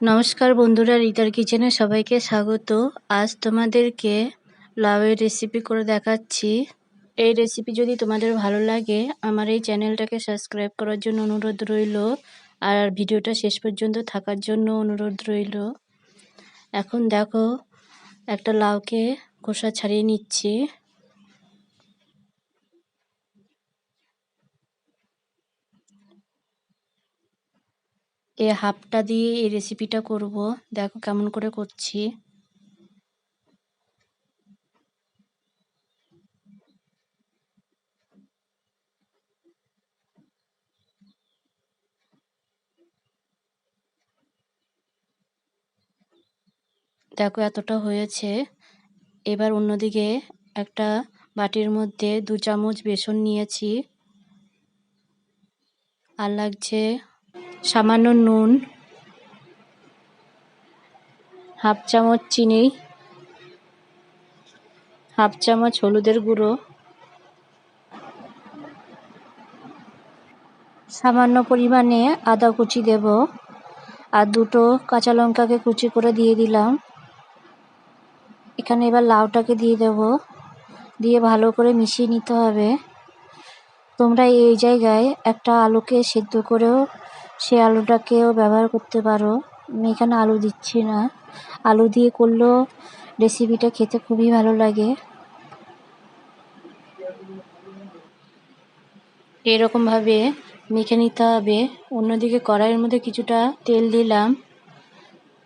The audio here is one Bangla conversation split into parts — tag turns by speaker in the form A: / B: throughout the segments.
A: নমস্কার বন্ধুরা, রিতার কিচেনে সবাইকে স্বাগত। আজ তোমাদেরকে লাউয়ের রেসিপি করে দেখাচ্ছি। এই রেসিপি যদি তোমাদের ভালো লাগে, আমার এই চ্যানেলটাকে সাবস্ক্রাইব করার জন্য অনুরোধ রইল। আর ভিডিওটা শেষ পর্যন্ত থাকার জন্য অনুরোধ রইল। এখন দেখো, একটা লাউকে খোসা ছাড়িয়ে নিচ্ছি। এই হাফটা দিয়ে এই রেসিপিটা করব। দেখো কেমন করে করছি। দেখো এতটা হয়েছে। এবার অন্যদিকে একটা বাটির মধ্যে দু চামচ বেসন নিয়েছি। আর লাগছে সামান্য নুন, হাফ চামচ চিনি, হাফ চামচ হলুদের গুঁড়ো, সামান্য পরিমাণে আদা কুচি দেব আর দুটো কাঁচা লঙ্কাকে কুচি করে দিয়ে দিলাম। এখানে এবার লাউটাকে দিয়ে দেব। দিয়ে ভালো করে মিশিয়ে নিতে হবে। তোমরা এই জায়গায় একটা আলুকে সেদ্ধ করেও সে আলুটাকেও ব্যবহার করতে পারো। আমি এখানে আলু দিচ্ছি না। আলু দিয়ে করলেও রেসিপিটা খেতে খুবই ভালো লাগে। এরকমভাবে মেখে নিতে হবে। অন্যদিকে কড়াইয়ের মধ্যে কিছুটা তেল দিলাম।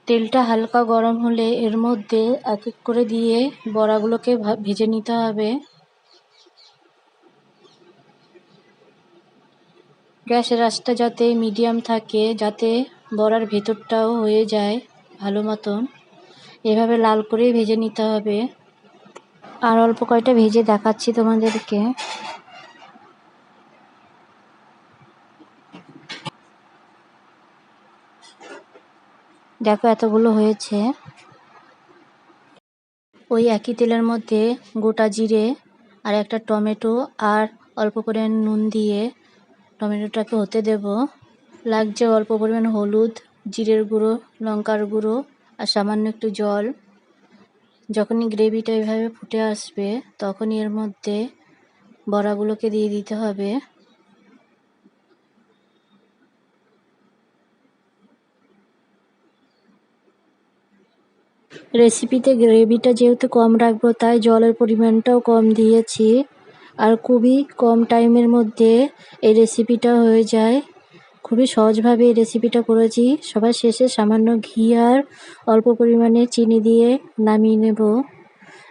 A: তেলটা হালকা গরম হলে এর মধ্যে এক এক করে দিয়ে বড়াগুলোকে ভেজে নিতে হবে। গ্যাসের আঁচটা যাতে মিডিয়াম থাকে, যাতে বড়ার ভেতরটাও হয়ে যায় ভালো মতন। এভাবে লাল করেই ভেজে নিতে হবে। আর অল্প কয়টা ভেজে দেখাচ্ছি তোমাদেরকে। দেখো এতগুলো হয়েছে। ওই একই তেলের মধ্যে গোটা জিরে আর একটা টমেটো আর অল্প করে নুন দিয়ে টমেটোটাকে হতে দেব। লাগছে অল্প পরিমাণ হলুদ, জিরের গুঁড়ো, লঙ্কার গুঁড়ো আর সামান্য একটু জল। যখনই গ্রেভিটা এভাবে ফুটে আসবে, তখনই এর মধ্যে বড়াগুলোকে দিয়ে দিতে হবে। রেসিপিতে গ্রেভিটা যেহেতু কম রাখব, তাই জলের পরিমাণটাও কম দিয়েছি। আর খুবই কম টাইমের মধ্যে এই রেসিপিটা হয়ে যায়। খুবই সহজভাবে এই রেসিপিটা করেছি। সবার শেষে সামান্য ঘি আর অল্প পরিমাণে চিনি দিয়ে নামিয়ে নেব।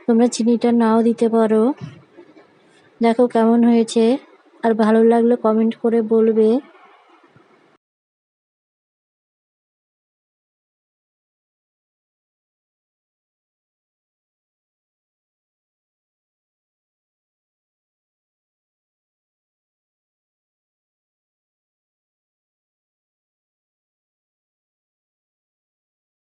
A: তোমরা চিনিটা নাও দিতে পারো। দেখো কেমন হয়েছে। আর ভালো লাগলে কমেন্ট করে বলবে।